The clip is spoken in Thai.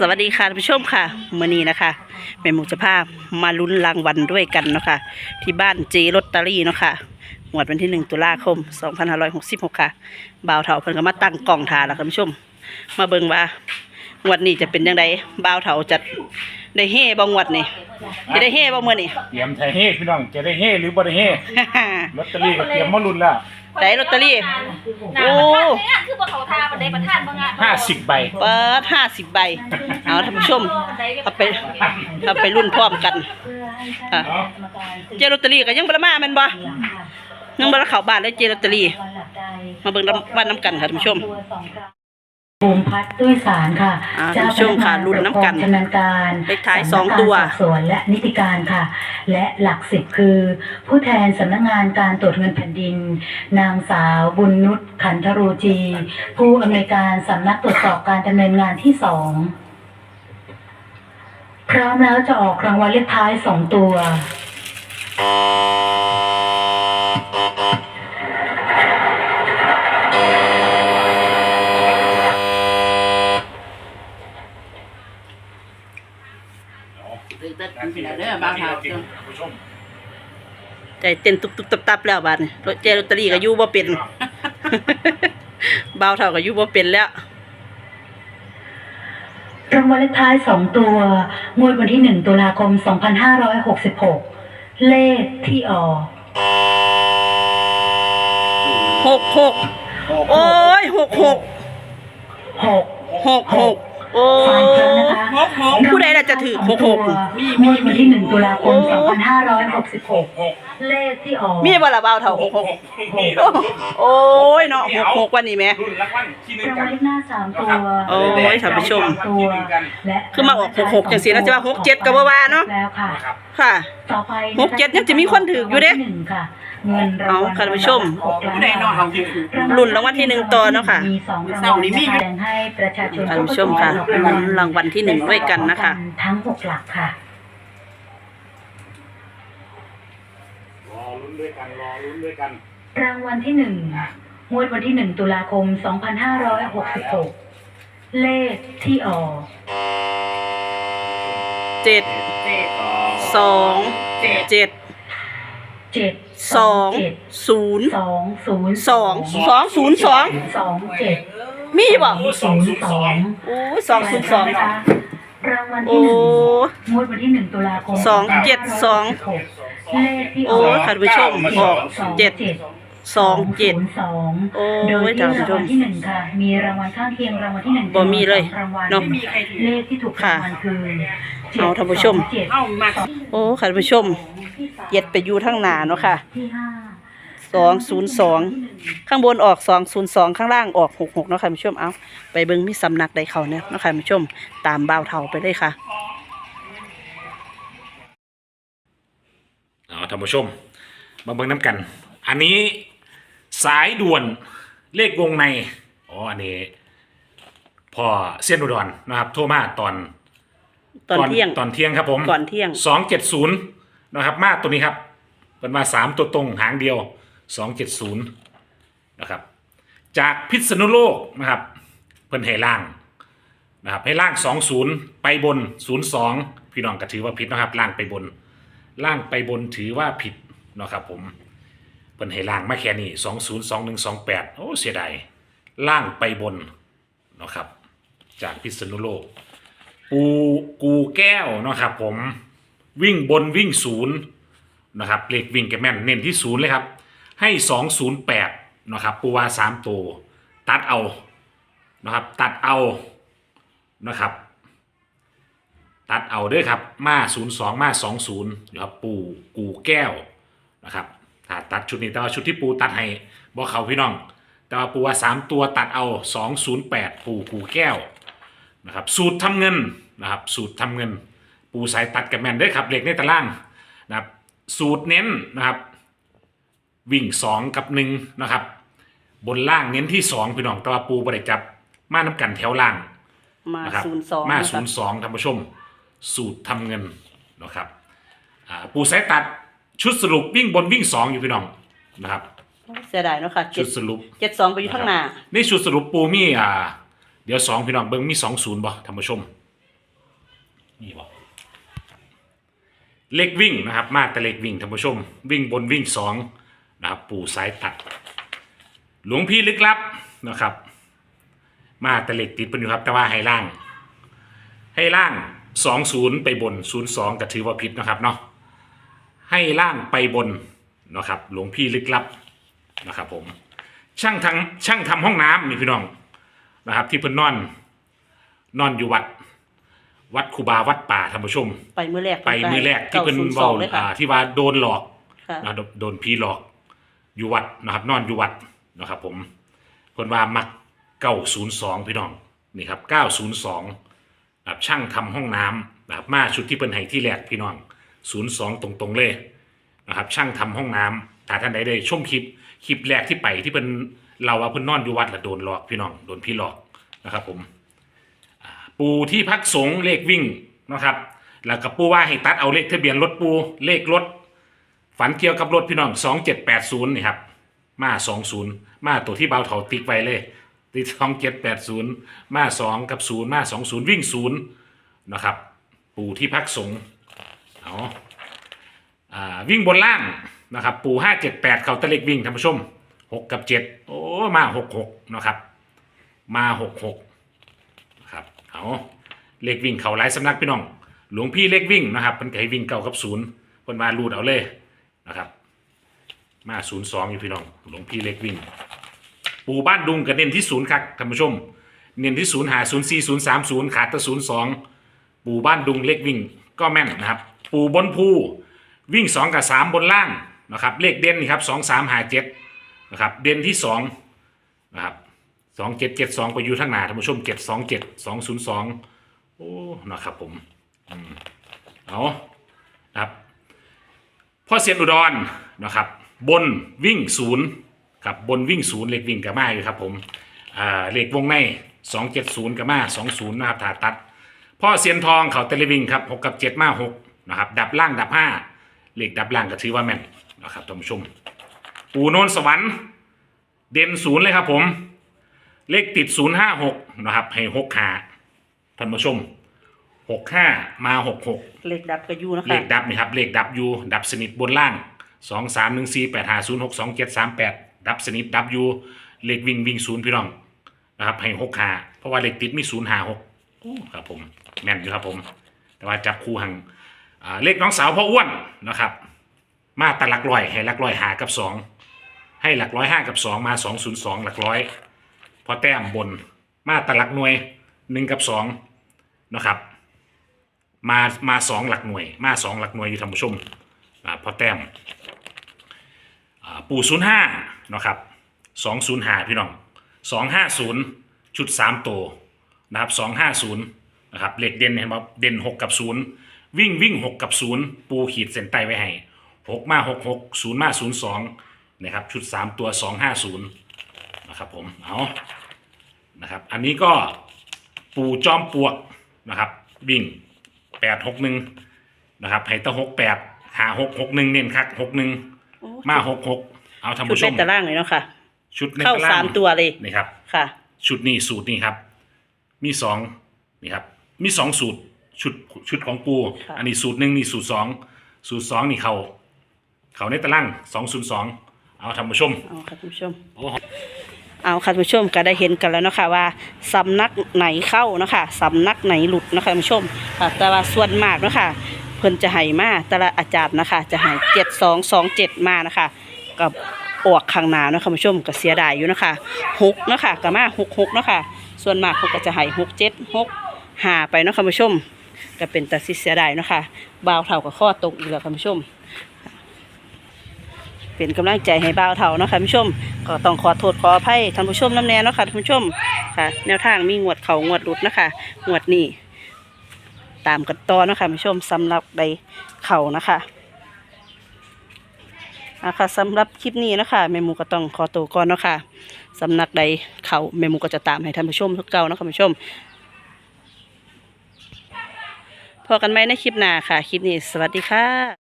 สวัสดีค่ะท่านผู้ชมค่ะเมื่อนี้นะคะแม่หมูจะพามาลุ้นรางวัลด้วยกันเนาะค่ะที่บ้านเจลอตเตอรี่เนาะค่ะงวดวันที่หนึ่งตุลาคม 2566 ค่ะบ่าวเถาเพิ่นก็มาตั้งกล่องทาแล้วค่ะท่านผู้ชม มาเบิ่งว่า งวดนี้จะเป็นยังไงบ่าวเถาจะได้เฮ่บ่งวดนี่จะได้เฮ่บ่มื่อนี่ เตรียมไทยเฮ้พี่น้องจะได้เฮ้หรือบ่ได้เฮ้ลอตเตอรี่ก็เตรียมมาลุ้นแล้วได้ลอตเตอรี่โอ้เนี่ยคือบ่เขาทาบันไดประธานบ่งะห้าสิบใบเปิดห้าสิบใบ เอาท่านผู้ชม เอาไป เอาไปรุ่นพร้อมกันอะเนาะเจลอตเตอรี่ก็ยังบ่ได้มาแม่นบ่ยังบ่ได้เข้าบ้านเลยเจลอตเตอรี่ มาเบิ่งรางวัลน้ำกันค่ะท่านผู้ชม ภูมิพัฒน์ด้วยสารค่ะอ่าท่านผู้ชมค่ะลุ้นน้ำกันชำนาญการเลขท้ายสองำนักงนตัวสอบสวนและนิติการค่ะ และหลักสิบคือ ผู้แทนสำนักงานการตรวจเงินแผ่นดิน นางสาวบุญนุชขันธรูจี ผู้อำนวยการสำนักตรวจสอบการดำเนินงานที่สองพร้อมแล้วจะออกรางวัลเลขท้ายสองตัว ผู้ชมใจเต้นตุบๆตับๆแล้วบาดนี้รถเจลอตเตอรี่ก็อยู่บ่เป็นบ่าวเท่าก็อยู่บ่เป็นแล้ว รางวัลเลขท้ายสองตัว งวดวันที่หนึ่งตุลาคม 2566 เลขที่ออก หกหกโอ้ยหกหกหกหกหก โอ้สามครั้งนะคะผู้ใดล่ะจะถือหกหกงวดวันที่หนึ่งตุลาคม2566เลขที่ออกมีบ่ล่ะบ่าวเท่าหกหกโอ้ยเนาะหกหกวันนี้แหม่รุ่นรางวัลที่หนึ่งรางกัวัน ลเลขหน้าสามตัวโอ้ยท่านผู้ชมตัวและคือมาออกหกหกจังซี่นะจะว่าหกเจ็ดก็บ่ว่าเนาะแล้วค่ะนะครับค่ะ ต่อไปหกเจ็ดยังจะมีคนถืออยู่เด้ รางวัลที่หนึ่งค่ะ เงินรางวัลเอาค่ะท่านผู้ชมหกล้านบาทรุ่นรางวัลที่หนึ่งต่อเนาะค่ะมีสองรางวัลนะคะแบ่งให้ประชาชนท่านผู้ชมค่ะลุ้นรางวัลที่หนึ่งด้วยกันนะคะ ทั้งหกหลักค่ะ รอลุ้นด้วยกันรอลุ้นด้วยกันรางวัลที่หนึ่งงวดวันที่หนึ่งตุลาคม 2566 เลขที่ออกเจ็ดสองเจ็ด เจ็ดสองเจ็ดศูนย์สองศูนย์สองสองศูนย์สองสองเจ็ดมีบ่ศูนย์สองโอ้ยสองศูนย์สองนะคะรางวัลโอ้ที่หนึ่งงวดวันที่หนึ่งตุลาคมสองเจ็ดสอง2566เลขที่อโอ้อยกค่ะท่านผู้ชมออกเจ็ดสองเจ็ดสองโอ้โดยยที่ท่านราผู้งชวัมลที่หนึ่งค่ะ มีรางวัลข้างเคียงรางวัลที่หนึ่งบ่มีเลยจำนวนสองรางวัลเนาะเลขที่ถูกรางวัลคือเอาท่านผู้ชมเจ็ดโอ้ค่ะท่านผู้ชม เย็ดไปอยู่ทั้งหน้าเนาะค่ะที่ห้าสองศูนย์สองข้างบนออกสองศูนย์สองข้างล่างออกหกหกเนาะค่ะท่านผู้ชมเอาไปเบิ่งมีสำนักใดเขาเนี่ยเนาะค่ะท่านผู้ชมตามบ่าวเท่าไปเลยค่ะเอาท่านผู้ชม มาเบิ่งน้ำกัน อันนี้สายด่วนเลขวงในอ๋ออันนี้พ่อเส้นอุดรนะครับ โทรมาตอน ตอนเที่ยงตอนเที่ยงครับผมก่อนเที่ยงสองเจ็ดศูนย์ นะครับ มาตัวนี้ครับเป็นมาสามตัวตรงหางเดียวสองเจ็ดศูนย์นะครับ จากพิษณุโลกนะครับ เพิ่นให้ล่างนะครับให้ล่างสองศูนย์ไปบนศูนย์สองพี่น้องก็ถือว่าผิดนะครับ ล่างไปบน ล่างไปบนถือว่าผิดนะครับผมเพิ่นให้ล่างมาแค่นี้สองศูนย์สองหนึ่งสองแปดโอ้เสียดายล่างไปบนนะครับ จากพิษณุโลก ปูกูแก้วนะครับผม วิ่งบนวิ่งศูนย์นะครับเลขวิ่งแกแม่นเน้นที่ศูนย์เลยครับ ให้สองศูนย์แปดนะครับปูวาสามตัวตัดเอานะครับตัดเอานะครับ ตัดเอาด้วยครับมาศูนย์สองมาสองศูนย์นะครับปูกูแก้วนะครับถ้าตัดชุดนี้แต่ว่าชุดที่ปูตัดให้บอกเขาพี่น้อง แต่ว่าปูว่าสามตัวตัดเอาสองศูนย์แปดปูกูแก้วนะครับสูตรทำเงินนะครับสูตรทำเงิน ปูสายตัดกับแมนเด้วยครับเหล็กในตารางนะครับสูตรเน้นนะครับ วิ่ง 2 กับ1นะครับ บนล่างเน้นที่ 2 พี่น้องแต่ว่าปูบริจับ มาน้ำกันแถวล่างมานะครับศูนย์สองมาศูนย์สองท่านผู้ชม สูตรทำเงินนะครับอ่าปูสายตัดชุดสรุปวิ่งบนวิ่ง 2 อยู่พี่น้องนะครับ เสียดายเนาะค่ะชุดสรุปเจ็ดสองไปอยู่ข้างหน้านี่ชุดสรุปปูมีอ่าเดี๋ยวสองพี่น้องเบิ้งมีสองศูนย์บ่ท่านผู้ชมนี่บอก เลขวิ่งนะครับ มาแต่เลขวิ่งท่านผู้ชม วิ่งบนวิ่งสองนะครับปู่สายตัด หลวงพี่ลึกลับนะครับ มาแต่เลขติดเป็นอยู่ครับแต่ว่าให้ล่าง ให้ล่างสองศูนย์ไปบนศูนย์สองก็ถือว่าผิดนะครับเนาะให้ล่างไปบนนะครับหลวงพี่ลึกลับนะครับผมช่างทางช่างทำห้องน้ำนี่พี่น้องนะครับ ที่เพิ่นนอน นอนอยู่วัด วัดคูบาวัดป่าท่านผู้ชม ไปมือแรกไปมือแรกที่เพิ่น902เว้าเลยค่ะอ่าที่ว่าโดนหลอกค่ะนะโดโดนผีหลอก อยู่วัดนะครับ นอนอยู่วัดนะครับ ผมเพิ่นว่ามักเก้าศูนย์สองพี่น้องนี่ครับเก้าศูนย์สองนะครับช่างทำห้องน้ำนะครับมาชุดที่เพิ่นให้ที่แรกพี่น้องศูนย์สองตรงๆเลยนะครับ ช่างทำห้องน้ำถ้าท่านใดได้ชมคลิปคลิปแรกที่ไปที่เพิ่นเราว่าเพิ่นนอนอยู่วัดแล้วโดนหลอกพี่น้องโดนผีหลอกนะครับ ผม ปูที่พักสงฆ์เลขวิ่งนะครับ แล้วก็ปูว่าให้ตัดเอาเลขทะเบียนรถปูเลขรถ ฝันเกี่ยวกับรถพี่น้องสองเจ็ดแปดศูนย์นี่ครับ มาสองศูนย์มาตัวที่เบาเถาติ๊กไว้เลยติ๊กสองเจ็ดแปดศูนย์มาสองกับศูนย์มาสองศูนย์วิ่งศูนย์นะครับ ปูที่พักสงฆ์เอาวิ่งบนล่างนะครับ ปูห้าเจ็ดแปดเขาตะเล็กวิ่งท่านผู้ชมหกกับเจ็ดโอ้มาหกหกนะครับ มาหกหก เอาเลขวิ่งเขาหลายสำนักพี่น้อง หลวงพี่เลขวิ่งนะครับเป็นไก่วิ่งเก่ากับศูนย์เป็นมารูดเอาเลยนะครับ มาศูนย์สองอยู่พี่น้อง หลวงพี่เลขวิ่ง ปูบ้านดุงกับเน้นที่ศูนย์ครับท่านผู้ชม เน้นที่ศูนย์หาศูนย์สี่ศูนย์สามศูนย์ขาดต่ศูนย์สองปูบ้านดุงเลขวิ่งก็แม่นนะครับ ปูบนภูวิ่งสองกับสามบนล่างนะครับ เลขเด่นนี่ครับสองสามหาเจ็ดนะครับ เด่นที่สองนะครับ สองเจ็ดเจ็ดสองไปอยู่ทางหน้าท่านผู้ชมเจ็ดสองเจ็ดสองศูนย์สองโอ้นะครับผมอืมเอาครับพ่อเซียนอุดรนะครับ บนวิ่งศูนย์ครับบนวิ่งศูนย์เลขวิ่งกับมาอยู่ครับผมอ่าเลขวงในสองเจ็ดศูนย์กับมาสองศูนย์นะครับถาตัด พ่อเซียนทองเขาเตลวิ่งครับหกกับเจ็ดมาหกนะครับดับล่างดับห้าเลขดับล่างก็ถือว่าแม่นนะครับท่านผู้ชม ปูโนนสวรรค์เด่นศูนย์เลยครับผม เลขติด 056 นะครับ ให้6ขาท่านผู้ชม 65 มา 66 เลขดับก็อยู่นะเลคะ ขดับนี่ครับเลขดับอยู่ดับสนิทบนล่าง 2 3 1 4 8 5 0 6 2 7 3 8 ดับสนิทดับอยู่เลขวิ่งวิ่งศูนย์พี่น้องนะครับให้6ขาเพราะว่าเลขติดมี0 5 6ครับผมแม่นอยู่ครับผม แต่ว่าจับคู่หังอ่าเลขน้องสาวพ่ออ้วนนะครับ มาแตหลักร้อยให้หลักร้อยหากับ2ให้หลักร้อยห้ากับ2มา202หลักร้อย พอแต้มบนมาตลักหน่วยหนึ่งกับสองนะครับ มามาสองหลักหน่วย มาสองหลักหน่วยอยู่ท่านผู้ชมอ่าพอแต้มปู่ศูนย์ห้านะครับสองศูนย์ห้าพี่น้องสองห้าศูนย์ชุดสามตัวนะครับสองห้าศูนย์นะครับเหลขเด่นเห็นไหมเด่นหกกับศูนย์วิ่งวิ่งหกกับศูนย์ปูขีดเส้นใต้ไว้ให้หกมาหกหกศูนย์มาศูนย์สองนะครับชุดสามตัวสองห้าศูนย์นะครับผมเอา นะครับ อันนี้ก็ปูจอมปลวกนะครับวิ่งแปดหกหนึ่งนะครับไฮตะหกแปดหาหกหกหนึ่งเน้นคักหกหนึ่งโอ้มาหกหกเอาท่านชุดผู้ชในมตารางเลยเนาะค่ะ ชุดในเข้าตรางสามตัวเลยนี่ครับค่ะ ชุดนี้สูตรนี้ครับ มีสองนี่ครับ มีสองสูตรชุดชุดของปูค่ะอันนี้สูตรหนึ่งนี่สูตรสองสูตรสองนี่เขาเขาในตารางสองศูนย์สองเอาท่านผู้ชมเอาค่ะท่านผู้ชมโอ้ เอาค่ะท่านผู้ชมก็ได้เห็นกันแล้วเนาะค่ะว่าสำนักไหนเข้าเนาะค่ะสำนักไหนหลุดเนาะคะท่านผู้ชมค่ะแต่ว่าส่วนมากเนาะค่ะเพิ่นจะให้มาแต่ละอาจารย์นะคะ จะให้เจ็ดสองสองเจ็ดมานะคะกับออกข้างหน้าเนาะค่ะท่านผู้ชมก็เสียดายอยู่นะคะหกเนาะค่ะก็มาหกหกเนาะค่ะส่วนมากเขาก็จะให้หกเจ็ดหกหาไปเนาะค่ะท่านผู้ชมก็เป็นตัดสิเสียดายเนาะค่ะบ่าวเท่ากับข้อตกอีกแล้วค่ะท่านผู้ชม เป็นกำลังใจให้บ่าวเท่าเนาะค่ะท่านผู้ชมก็ต้องขอโทษขออภัยท่านผู้ชมน้ำแน่เนาะค่ะท่านผู้ชมค่ะ แนวทางมีงวดเขางวดหลุดนะคะงวดนี้ตามกันต่อเนาะคะท่านผู้ชมสำหรับใดเขานะคะนะคะสำหรับคลิปนี้นะคะแม่หมูก็ต้องขอตัวก่อนเนาะค่ะสำนักใดเขาแม่หมูก็จะตามให้ท่านผู้ชมทุกเก่านะคะท่านผู้ชมพอกันไหมในคลิปหน้าค่ะ คลิปนี้สวัสดีค่ะ